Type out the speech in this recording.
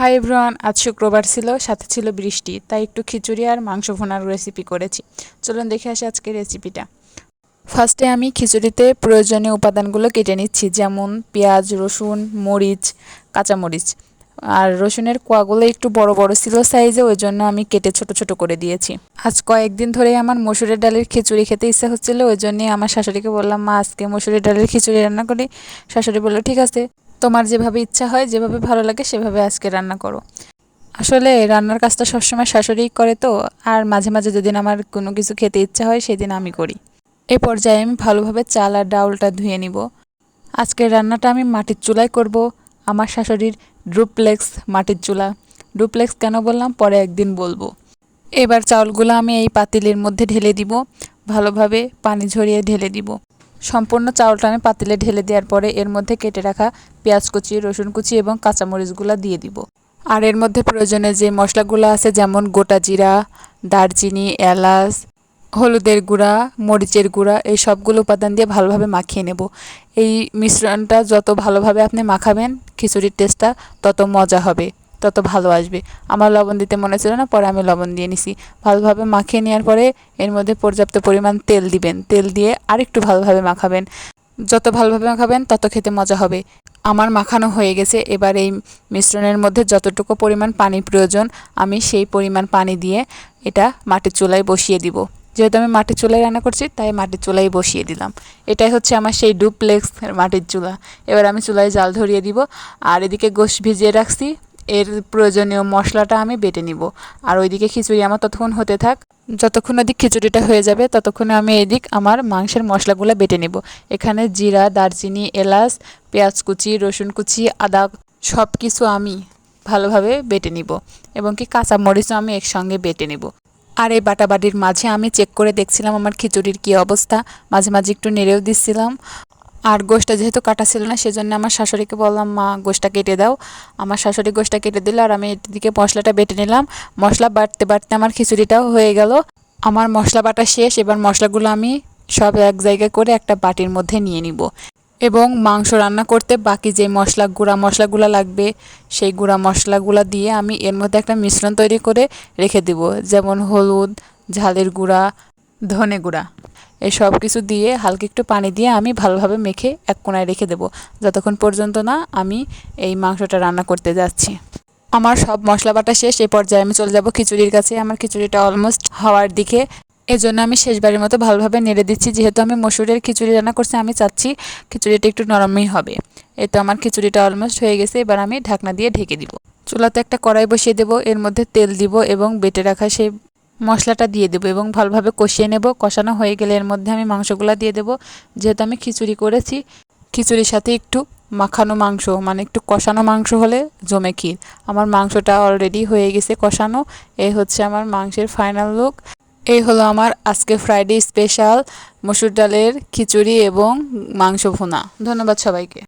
Hi everyone, আজ শুক্রবার ছিল, সাথে ছিল বৃষ্টি, তাই একটু খিচুড়ি আর মাংস ভোনার রেসিপি করেছি। চলুন দেখে আসি আজকের রেসিপিটা ফার্স্টে আমি খিচুড়িতে প্রয়োজনীয় উপাদানগুলো কেটে নিচ্ছি, যেমন পেঁয়াজ, রসুন, মরিচ, কাঁচামরিচ। আর রসুনের কোয়াগুলো একটু বড় বড় ছিল সাইজে ওই জন্য আমি কেটে ছোট ছোট করে দিয়েছি। আজ কয়েকদিন ধরেই আমার মসুরের ডালের খিচুড়ি খেতে ইচ্ছা হচ্ছিল, ওই জন্যই আমার শাশুড়িকে বললাম, মা, আজকে মসুরের ডালের খিচুড়ি রান্না করি। শাশুড়ি বলল, ঠিক আছে। তোমার যেভাবে ইচ্ছা হয়, যেভাবে ভালো লাগে, সেভাবে আজকে রান্না করো। আসলে রান্নার কাজটা সবসময় শাশুড়িই করে তো, আর মাঝে মাঝে যেদিন আমার কোনো কিছু খেতে ইচ্ছা হয়, সেদিন আমি করি। এ পর্যায়ে আমি ভালোভাবে চাল আর ডাউলটা ধুয়ে নিব। আজকের রান্নাটা আমি মাটির চুলায় করব। আমার শাশুড়ির ড্রুপ্লেক্স মাটির চুলা। ডুপ্লেক্স কেন বললাম? পরে একদিন বলব। এবার চাউলগুলো আমি এই পাতিলের মধ্যে ঢেলে দিব। ভালোভাবে পানি ঝরিয়ে ঢেলে দিব। সম্পূর্ণ চাউলটা আমি পাতিলে ঢেলে দেওয়ার পরে এর মধ্যে কেটে রাখা পেঁয়াজ কুচি, রসুন কুচি এবং কাঁচামরিচগুলো দিয়ে দিব। আর এর মধ্যে প্রয়োজনে যে মশলাগুলো আছে, যেমন গোটা জিরা, দারচিনি, এলাচ, হলুদের গুঁড়া, মরিচের গুঁড়া, এই সবগুলো উপাদান দিয়ে ভালোভাবে মাখিয়ে নেব। এই মিশ্রণটা যত ভালোভাবে আপনি মাখাবেন, খিচুড়ির টেস্টটা তত মজা হবে। তত ভালো আসবে। আমার লবণ দিতে মনে ছিল না, পরে আমি লবণ দিয়ে নিছি। ভালোভাবে মাখিয়ে নেওয়ার পরে এর মধ্যে পর্যাপ্ত পরিমাণ তেল দিবেন। তেল দিয়ে আরেকটু ভালোভাবে মাখাবেন। যত ভালোভাবে মাখাবেন, তত খেতে মজা হবে। আমার মাখানো হয়ে গেছে। এবার এই মিশ্রণের মধ্যে যতটুকু পরিমাণ পানি প্রয়োজন, আমি সেই পরিমাণ পানি দিয়ে এটা মাটির চুলায় বসিয়ে দিব। যেহেতু আমি মাটির চুলায় রান্না করছি, তাই মাটির চুলাই বসিয়ে দিলাম। এটাই হচ্ছে আমার সেই ডুপ্লেক্স মাটির চুলা। এবার আমি চুলায় জাল ধরিয়ে দিব। আর এদিকে গোশ ভিজিয়ে রাখছি। এর প্রয়োজনীয় মশলাটা আমি বেটে নিব। আর ওইদিকে খিচুড়ি আমার ততক্ষণ হতে থাক। যতক্ষণ ওদিক খিচুড়িটা হয়ে যাবে, ততক্ষণে আমি এদিক আমার মাংসের মশলাগুলো বেটে নেব। এখানে জিরা, দারচিনি, এলাচ, পেঁয়াজ কুচি, রসুন কুচি, আদা সব কিছু আমি ভালোভাবে বেটে নিব এবং কি কাঁচা মরিচও আমি একসঙ্গে বেটে নেব। আর এই বাটাবাটির মাঝে আমি চেক করে দেখছিলাম আমার খিচুড়ির কী অবস্থা। মাঝে মাঝে একটু নেড়েও দিচ্ছিলাম। আর গোষ্ঠটা যেহেতু কাটা ছিল না, সেজন্য আমার শাশুড়িকে বললাম, মা, গোষ্ঠটা কেটে দাও। আমার শাশুড়ি গোষ্ঠটা কেটে দিল আর আমি এদিকে মশলাটা বেটে নিলাম। মশলা বাটতে বাটতে আমার খিচুড়িটাও হয়ে গেল। আমার মশলা বাটা শেষ, এবার মশলাগুলো আমি সব এক জায়গায় করে একটা বাটির মধ্যে নিয়ে নিব। এবং মাংস রান্না করতে বাকি যে মশলা, গুঁড়া মশলাগুলো লাগবে, সেই গুঁড়া মশলাগুলো দিয়ে আমি এর মধ্যে একটা মিশ্রণ তৈরি করে রেখে দেব। যেমন হলুদ, ঝালের গুঁড়া, ধনে গুঁড়া। এই সব কিছু দিয়ে হালকা একটু পানি দিয়ে আমি ভালোভাবে মেখে এক কোনায় রেখে দেবো। যতক্ষণ পর্যন্ত না আমি এই মাংসটা রান্না করতে যাচ্ছি। আমার সব মশলা বাটা শেষ এই পর্যায়ে আমি চলে যাব খিচুড়ির কাছে। আমার খিচুড়িটা অলমোস্ট হওয়ার দিকে। এজন্য আমি শেষবারের মতো ভালোভাবে নেড়ে দিচ্ছি। যেহেতু আমি মসুরের খিচুড়ি রান্না করছি, আমি চাচ্ছি খিচুড়িটা একটু নরমই হবে। এই তো আমার খিচুড়িটা অলমোস্ট হয়ে গেছে। এবার আমি ঢাকনা দিয়ে ঢেকে দিব। চুলাতে একটা কড়াই বসিয়ে দেবো। এর মধ্যে তেল দিব এবং বেটে রাখা সেই মশলাটা দিয়ে দেবো এবং ভালোভাবে কষিয়ে নেব। কষানো হয়ে গেলে এর মধ্যে আমি মাংসগুলো দিয়ে দেবো। যেহেতু আমি খিচুড়ি করেছি, খিচুড়ির সাথে একটু মাখানো মাংস মানে একটু কষানো মাংস হলে জমে ক্ষীর। আমার মাংসটা অলরেডি হয়ে গেছে কষানো। এই হচ্ছে আমার মাংসের ফাইনাল লুক এই হলো আমার আজকে ফ্রাইডে স্পেশাল মসুর ডালের খিচুড়ি এবং মাংস ভুনা। ধন্যবাদ সবাইকে।